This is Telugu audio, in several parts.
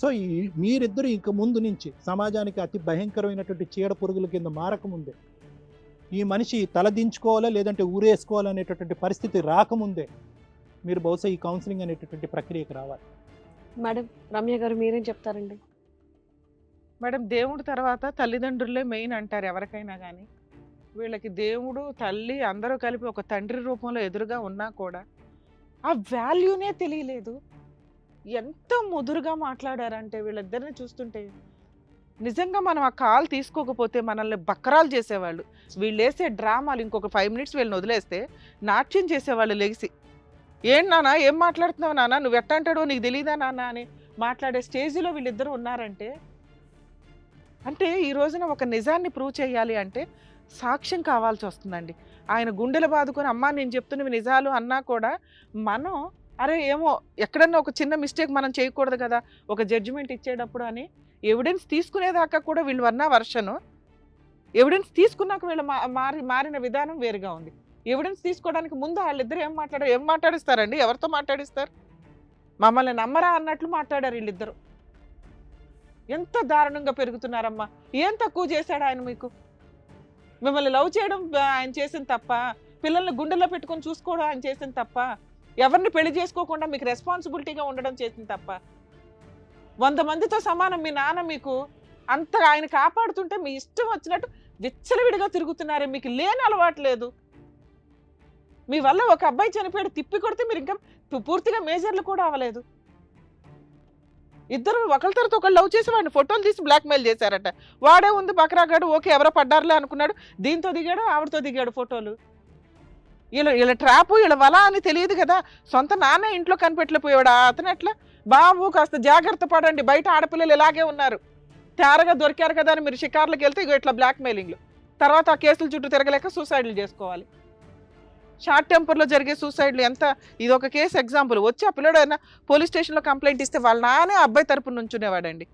సో ఈ మీరిద్దరు ఇంక ముందు నుంచి సమాజానికి అతి భయంకరమైనటువంటి చీడ పురుగుల కింద మారకముందే. ఈ మనిషి తలదించుకోవాలా లేదంటే ఊరేసుకోవాలనేటటువంటి పరిస్థితి రాకముందే మీరు బహుశా ఈ కౌన్సిలింగ్ అనేటటువంటి ప్రక్రియకి రావాలి. మేడం రమ్య గారు మీరేం చెప్తారండి? మేడం దేవుడు తర్వాత తల్లిదండ్రులే మెయిన్ అంటారు ఎవరికైనా కానీ వీళ్ళకి దేవుడు తల్లి అందరూ కలిపి ఒక తండ్రి రూపంలో ఎదురుగా ఉన్నా కూడా ఆ వాల్యూనే తెలియలేదు. ఎంత ముదురుగా మాట్లాడారంటే వీళ్ళిద్దరిని చూస్తుంటే నిజంగా మనం ఆ కాల్ తీసుకోకపోతే మనల్ని బక్కరాలు చేసేవాళ్ళు. వీళ్ళు వేసే డ్రామాలు ఇంకొక ఫైవ్ మినిట్స్ వీళ్ళని వదిలేస్తే నాట్యం చేసేవాళ్ళు లెగిసి. ఏం నానా ఏం మాట్లాడుతున్నావు నాన్న? నువ్వు ఎట్ట అంటాడో నీకు తెలియదా నానా అని మాట్లాడే స్టేజ్లో వీళ్ళిద్దరు ఉన్నారంటే అంటే ఈ రోజున ఒక నిజాన్ని ప్రూవ్ చేయాలి అంటే సాక్ష్యం కావాల్సి వస్తుందండి. ఆయన గుండెలు బాదుకొని అమ్మా నేను చెప్తున్నవి నిజాలు అన్నా కూడా మనం అరే ఏమో ఎక్కడన్నా ఒక చిన్న మిస్టేక్ మనం చేయకూడదు కదా ఒక జడ్జిమెంట్ ఇచ్చేటప్పుడు అని ఎవిడెన్స్ తీసుకునేదాకా కూడా వీళ్ళు అన్న వర్షను ఎవిడెన్స్ తీసుకున్నాక వీళ్ళు మా- మారి మారిన విధానం వేరుగా ఉంది. ఎవిడెన్స్ తీసుకోవడానికి ముందు వాళ్ళిద్దరు ఏం మాట్లాడారు ఏం మాట్లాడిస్తారండి? ఎవరితో మాట్లాడిస్తారు? మమ్మల్ని నమ్మరా అన్నట్లు మాట్లాడారు వీళ్ళిద్దరు. ఎంత దారుణంగా పెరుగుతున్నారమ్మా. ఏం తక్కువ చేశాడు ఆయన మీకు? మిమ్మల్ని లవ్ చేయడం ఆయన చేసిన తప్ప పిల్లల్ని గుండెల్లో పెట్టుకొని చూసుకోవడం ఆయన చేసిన తప్ప ఎవరిని పెళ్ళి చేసుకోకుండా మీకు రెస్పాన్సిబిలిటీగా ఉండడం చేసింది తప్ప. వంద మందితో సమానం మీ నాన్న మీకు అంత ఆయన కాపాడుతుంటే మీ ఇష్టం వచ్చినట్టు విచ్చలవిడిగా తిరుగుతున్నారే మీకు లేని అలవాటు లేదు. మీ వల్ల ఒక అబ్బాయి చనిపోయాడు తిప్పి కొడితే మీరు ఇంకా పూర్తిగా మేజర్లు కూడా అవ్వలేదు. ఇద్దరు ఒకరి తర్వాత ఒకళ్ళు లవ్ చేసి వాడిని ఫోటోలు తీసి బ్లాక్మెయిల్ చేశారట. వాడే ఉంది బకరాగాడు ఓకే ఎవరో పడ్డారులే అనుకున్నాడు. దీంతో దిగాడు ఆవిడతో దిగాడు ఫోటోలు. వీళ్ళ వీళ్ళ ట్రాపు వీళ్ళ వల అని తెలియదు కదా. సొంత నాన్న ఇంట్లో కనిపెట్టలేకపోయాడు? ఆ అతను ఎట్లా? బాబు కాస్త జాగ్రత్త పడండి. బయట ఆడపిల్లలు ఇలాగే ఉన్నారు. తేరగా దొరికారు కదా అని మీరు షికార్లకు వెళ్తే ఇగో ఇట్లా బ్లాక్మెయిలింగ్లు. తర్వాత ఆ కేసుల చుట్టూ తిరగలేక సూసైడ్లు చేసుకోవాలి. షార్ట్ టెంపర్లో జరిగే సూసైడ్లు ఎంత? ఇది ఒక కేసు ఎగ్జాంపుల్. వచ్చి ఆ పిల్లడు అయినా పోలీస్ స్టేషన్లో కంప్లైంట్ ఇస్తే వాళ్ళ నానే అబ్బాయి తరపున నుంచునేవాడండి.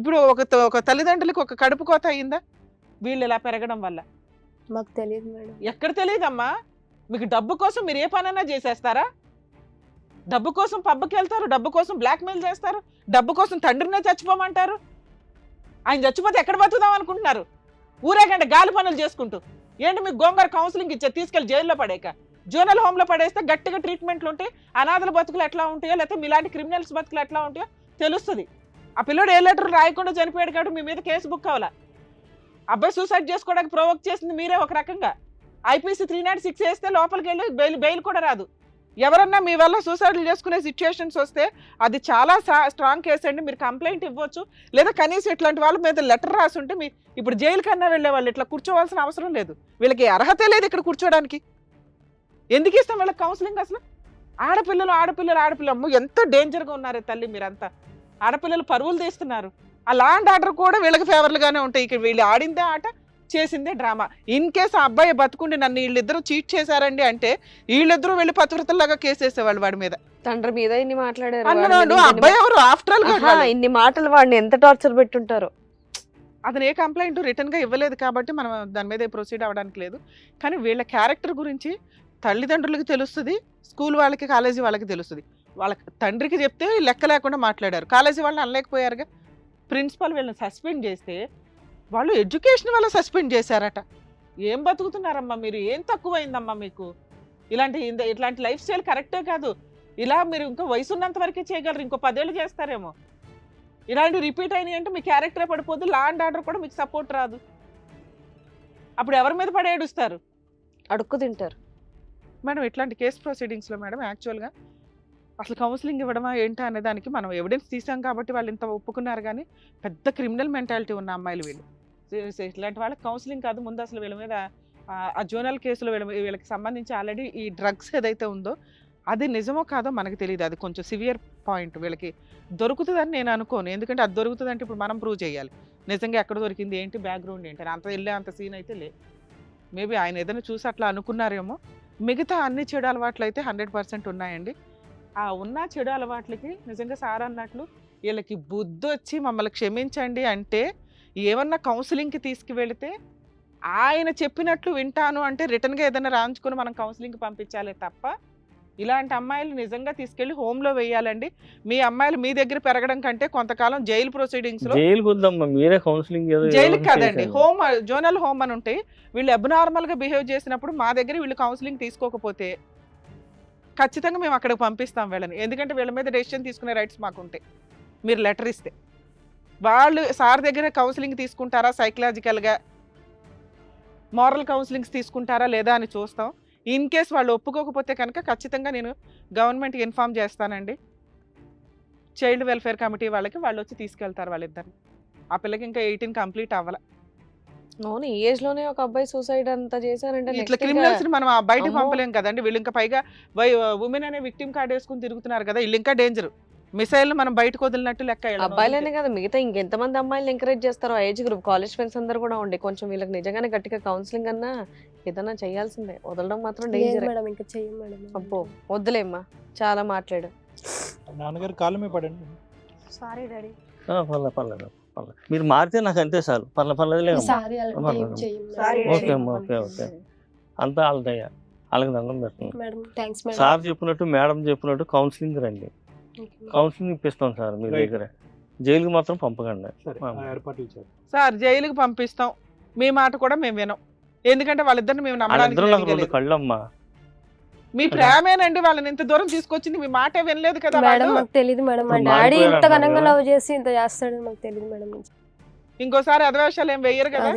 ఇప్పుడు ఒక ఒక తల్లిదండ్రులకు ఒక కడుపు కోత అయిందా? వీళ్ళు ఇలా పెరగడం వల్ల. మాకు తెలియదు మేడం. ఎక్కడ తెలియదమ్మా? మీకు డబ్బు కోసం మీరు ఏ పనైనా చేసేస్తారా? డబ్బు కోసం పబ్బకి వెళ్తారు డబ్బు కోసం బ్లాక్మెయిల్ చేస్తారు డబ్బు కోసం తండ్రినే చచ్చిపోమంటారు. ఆయన చచ్చిపోతే ఎక్కడ బతుకుదాం అనుకుంటున్నారు? ఊరేగంట గాలి పనులు చేసుకుంటూ. ఏంటి మీకు గోంగూర కౌన్సిలింగ్ ఇచ్చే తీసుకెళ్ళి జైల్లో పడేక? జోనల్ హోమ్లో పడేస్తే గట్టిగా ట్రీట్మెంట్లు ఉంటాయి అనాథల బతుకులు ఎట్లా ఉంటాయో లేకపోతే మీలాంటి క్రిమినల్స్ బతుకులు ఎట్లా ఉంటాయో తెలుస్తుంది. ఆ పిల్లోడు ఏ లెటర్ రాయకుండా చనిపోయాడు కాబట్టి మీ మీద కేసు బుక్ అవ్వాలా అబ్బాయి సూసైడ్ చేసుకోవడానికి ప్రొవోక్ చేసింది మీరే ఒక రకంగా. ఐపీసీ త్రీ నాట్ సిక్స్ వేస్తే లోపలికి వెళ్ళి బెయిల్ బెయిల్ కూడా రాదు. ఎవరన్నా మీ వల్ల సూసైడ్లు చేసుకునే సిచ్యుయేషన్స్ వస్తే అది చాలా స్ట్రాంగ్ కేసు అండి. మీరు కంప్లైంట్ ఇవ్వచ్చు. లేదా కనీసం ఇట్లాంటి వాళ్ళ మీద లెటర్ రాసి ఉంటే మీ ఇప్పుడు జైలు కన్నా వెళ్ళే వాళ్ళు ఇట్లా కూర్చోవాల్సిన అవసరం లేదు. వీళ్ళకి అర్హత లేదు ఇక్కడ కూర్చోడానికి. ఎందుకు ఇస్తాం వీళ్ళకి కౌన్సిలింగ్ అసలు? ఆడపిల్లలు ఆడపిల్లలు ఆడపిల్లలు. అమ్మ ఎంత డేంజర్గా ఉన్నారు తల్లి మీరంతా. ఆడపిల్లలు పరువులు తీస్తున్నారు. ఆ లాండ్ ఆర్డర్ కూడా వీళ్ళకి ఫేవర్లుగానే ఉంటాయి. ఇక్కడ వీళ్ళు ఆడిందే ఆట చేసిందే డ్రామా. ఇన్ కేస్ ఆ అబ్బాయి బతుకుండి నన్ను వీళ్ళిద్దరూ చీట్ చేశారండి అంటే వీళ్ళిద్దరూ వెళ్ళి పతివ్రతల్లాగా కేసు వేసేవాళ్ళు వాడి మీద. తండ్రి మీద ఇన్ని మాట్లాడారు అన్నాడు అబ్బాయి ఎవరు? ఆఫ్టర్ ఆల్ ఇన్ని మాటలు వాడిని ఎంత టార్చర్ పెట్టుంటారో? అతను ఏ కంప్లైంట్ రిటర్న్గా ఇవ్వలేదు కాబట్టి మనం దాని మీద ప్రొసీడ్ అవ్వడానికి లేదు. కానీ వీళ్ళ క్యారెక్టర్ గురించి తల్లిదండ్రులకి తెలుస్తుంది స్కూల్ వాళ్ళకి కాలేజీ వాళ్ళకి తెలుస్తుంది. వాళ్ళ తండ్రికి చెప్తే లెక్క లేకుండా మాట్లాడారు. కాలేజీ వాళ్ళని అనలేకపోయారుగా. ప్రిన్సిపల్ వీళ్ళని సస్పెండ్ చేస్తే వాళ్ళు ఎడ్యుకేషన్ వల్ల సస్పెండ్ చేశారట. ఏం బతుకుతున్నారమ్మా మీరు? ఏం తక్కువైందమ్మా మీకు? ఇలాంటి ఇట్లాంటి లైఫ్ స్టైల్ కరెక్టే కాదు. ఇలా మీరు ఇంకా వయసు ఉన్నంత వరకే చేయగలరు. ఇంకో పదేళ్ళు చేస్తారేమో. ఇలాంటి రిపీట్ అయినాయి అంటే మీ క్యారెక్టరే పడిపోద్దు. లా అండ్ ఆర్డర్ కూడా మీకు సపోర్ట్ రాదు. అప్పుడు ఎవరి మీద పడి ఏడుస్తారు? అడుక్కు తింటారు. మేడం ఇట్లాంటి కేసు ప్రొసీడింగ్స్లో మేడం యాక్చువల్గా అసలు కౌన్సిలింగ్ ఇవ్వడమా ఏంటా అనే దానికి మనం ఎవిడెన్స్ తీసాం కాబట్టి వాళ్ళు ఇంత ఒప్పుకున్నారు కానీ పెద్ద క్రిమినల్ మెంటాలిటీ ఉన్న అమ్మాయిలు వీళ్ళు. ఇట్లాంటి వాళ్ళకి కౌన్సిలింగ్ కాదు. ముందు అసలు వీళ్ళ మీద ఆ- జోనల్ కేసులో వీళ్ళ మీ- వీళ్ళకి సంబంధించి ఆల్రెడీ ఈ డ్రగ్స్ ఏదైతే ఉందో అది నిజమో కాదో మనకు తెలియదు అది కొంచెం సివియర్ పాయింట్ వీళ్ళకి దొరుకుతుందని నేను అనుకోను. ఎందుకంటే అది దొరుకుతుందంటే ఇప్పుడు మనం ప్రూవ్ చేయాలి. నిజంగా ఎక్కడ దొరికింది ఏంటి బ్యాక్గ్రౌండ్ ఏంటి అంత వెళ్ళే అంత సీన్ అయితే లేదు మేబీ ఆయన ఏదైనా చూసి అట్లా అనుకున్నారేమో. మిగతా అన్ని చెడు అలవాట్లు అయితే హండ్రెడ్ పర్సెంట్ ఉన్నాయండి. ఆ ఉన్న చెడు అలవాట్లకి నిజంగా సార్ అన్నట్లు వీళ్ళకి బుద్ధి వచ్చి మమ్మల్ని క్షమించండి అంటే ఏమన్నా కౌన్సిలింగ్కి తీసుకువెళితే ఆయన చెప్పినట్లు వింటాను అంటే రిటర్న్గా ఏదైనా రాయించుకొని మనం కౌన్సిలింగ్కి పంపించాలి తప్ప ఇలాంటి అమ్మాయిలు నిజంగా తీసుకెళ్ళి హోమ్లో వేయాలండి. మీ అమ్మాయిలు మీ దగ్గర పెరగడం కంటే కొంతకాలం జైలు ప్రొసీడింగ్స్లో మీరే కౌన్సిలింగ్ ఏదో కదండి. హోమ్ జోనల్ హోమ్ అని ఉంటాయి వీళ్ళు అబ్నార్మల్గా బిహేవ్ చేసినప్పుడు మా దగ్గర వీళ్ళు కౌన్సిలింగ్ తీసుకోకపోతే ఖచ్చితంగా మేము అక్కడికి పంపిస్తాం వీళ్ళని. ఎందుకంటే వీళ్ళ మీద డెసిషన్ తీసుకునే రైట్స్ మాకు ఉంటాయి మీరు లెటర్ ఇస్తే. వాళ్ళు సార్ దగ్గర కౌన్సిలింగ్ తీసుకుంటారా సైకలాజికల్గా మారల్ కౌన్సిలింగ్స్ తీసుకుంటారా లేదా అని చూస్తాం. ఇన్ కేస్ వాళ్ళు ఒప్పుకోకపోతే కనుక ఖచ్చితంగా నేను గవర్నమెంట్కి ఇన్ఫామ్ చేస్తానండి. చైల్డ్ వెల్ఫేర్ కమిటీ వాళ్ళకి వాళ్ళు వచ్చి తీసుకెళ్తారు వాళ్ళిద్దరిని. ఆ పిల్లకి ఇంకా ఎయిటీన్ కంప్లీట్ అవ్వాలి. అవును ఈ ఏజ్లోనే ఒక అబ్బాయి సూసైడ్ అంతా చేశారంటే ఇట్లా క్రిమినల్స్ మనం ఆ బయటకు. పంపలేం కదండి. వీళ్ళు ఇంకా పైగా ఉమెన్ అనే విక్టిమ్ కార్డ్ వేసుకుని తిరుగుతున్నారు కదా వీళ్ళు ఇంకా డేంజర్ మిసైల్ మనం బయటకు వదిలినట్టు లెక్క అబ్బాయిలనే. కదా మిగతా ఇంకెంతమంది అమ్మాయిలు ఎంకరేజ్ చేస్తారో ఏజ్ గ్రూప్ కాలేజ్ ఫ్రెండ్స్ అందరు కూడా ఉండే కొంచెం వీళ్ళకి నిజంగానే గట్టిగా కౌన్సిలింగ్ అన్నా ఏదైనా చేయాల్సిందే. వదలడం మాత్రం లేదు డేంజర్ మేడం ఇంకా చెయ్యం మేడం అబ్బో వద్దులేమ్మా చాలా మాట్లాడు. నాన్నగారు కాళ్ళ మీద పడండి. సారీ డాడీ పర్లేదు పర్లేదు పర్లేదు మీరు మారితే నాకు అంతే చాలు పర్లేదు పర్లేదు లేదమ్మా సారీ ఏం పర్లేదు. చెయ్యం Sorry, మేడం. ఓకే అమ్మా ఓకే ఓకే. అంతా వాళ్ళదయ్యా వాళ్ళకి దండం పెట్టండి మేడం థ్యాంక్స్ మేడం సార్ చెప్పినట్టు మేడం చెప్పినట్టు కౌన్సిలింగ్ రండి. కౌన్సిలింగ్ ఇప్పిస్తాం సార్ మీ. దగ్గర. జైలుకి మాత్రం పంపకండి. సరే జైలుకి పంపిస్తాం. మీ మాట కూడా మేము వినం. ఎందుకంటే వాళ్ళిద్దరిని మేము నమ్మడానికి నాకు. కళ్ళమ్మా. మీ ప్రేమేనండి వాళ్ళని. ఇంత దూరం తీసుకొచ్చింది మీ మాటే వినలేదు కదా మేడం. మాకు తెలియదు మేడం. మా డాడీ ఇంత ఘనంగా? లవ్ చేసి ఇంత చేస్తాడని మాకు తెలియదు మేడం. ఇంకోసారి అదవేశాలు ఏం వెయ్యరు కదా?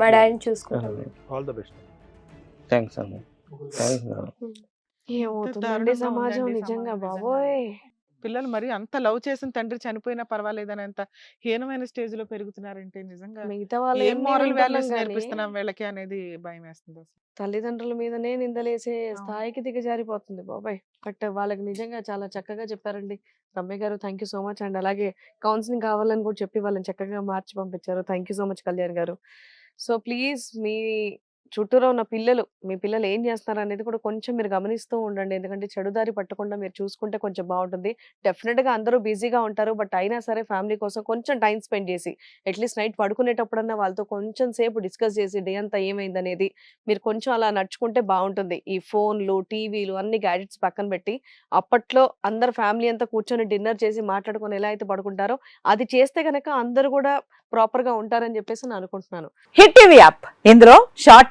మా డాడీని చూసుకుంటాం. ఆల్ ద బెస్ట్ థ్యాంక్స్ అండి థ్యాంక్స్ ఏమవుతుందండి దారుణంగా సమాజం ఉందండి నిజంగా సమాజం బాబోయ్! పిల్లలు మరి అంత లవ్ చేసిన తండ్రి చనిపోయినా పర్వాలేదని అంత హీనమైన స్టేజ్లో పెరుగుతున్నారంటే నిజంగా మిగతా వాళ్ళు ఏం మారల్ వాల్యూస్ నేర్పిస్తున్నాం వీళ్ళకి అనేది భయం వేస్తుంది అసలు. తల్లిదండ్రుల మీదనే నిందలేసే స్థాయికి దిగజారిపోతుంది బాబాయ్! బట్ వాళ్ళకి నిజంగా చాలా చక్కగా చెప్పారండి. రమ్య గారు thank you so much and అలాగే కౌన్సిలింగ్ కావాలని కూడా చెప్పి వాళ్ళని చక్కగా మార్చి పంపించారు. Thank you so much Kalyan గారు. సో ప్లీజ్ మీ చుట్టూరా ఉన్న పిల్లలు మీ పిల్లలు ఏం చేస్తున్నారు అనేది కూడా కొంచెం మీరు గమనిస్తూ ఉండండి. ఎందుకంటే చెడుదారి పట్టకుండా మీరు చూసుకుంటే కొంచెం బాగుంటుంది. డెఫినెట్గా అందరూ బిజీగా ఉంటారు. బట్ అయినా సరే ఫ్యామిలీ కోసం కొంచెం టైం స్పెండ్ చేసి అట్లీస్ట్ నైట్ పడుకునేటప్పుడన్నా వాళ్ళతో కొంచెం సేపు డిస్కస్ చేసి డే అంతా ఏమైంది అనేది మీరు కొంచెం అలా నడుచుకుంటే బాగుంటుంది. ఈ ఫోన్లు టీవీలు అన్ని గ్యాడ్జెట్స్ పక్కన పెట్టి అప్పట్లో అందరు ఫ్యామిలీ అంతా కూర్చొని డిన్నర్ చేసి మాట్లాడుకొని ఎలా అయితే పడుకుంటారో అది చేస్తే కనుక అందరూ కూడా ప్రాపర్గా ఉంటారని చెప్పేసి నేను అనుకుంటున్నాను. Hit TV app. ఇందులో short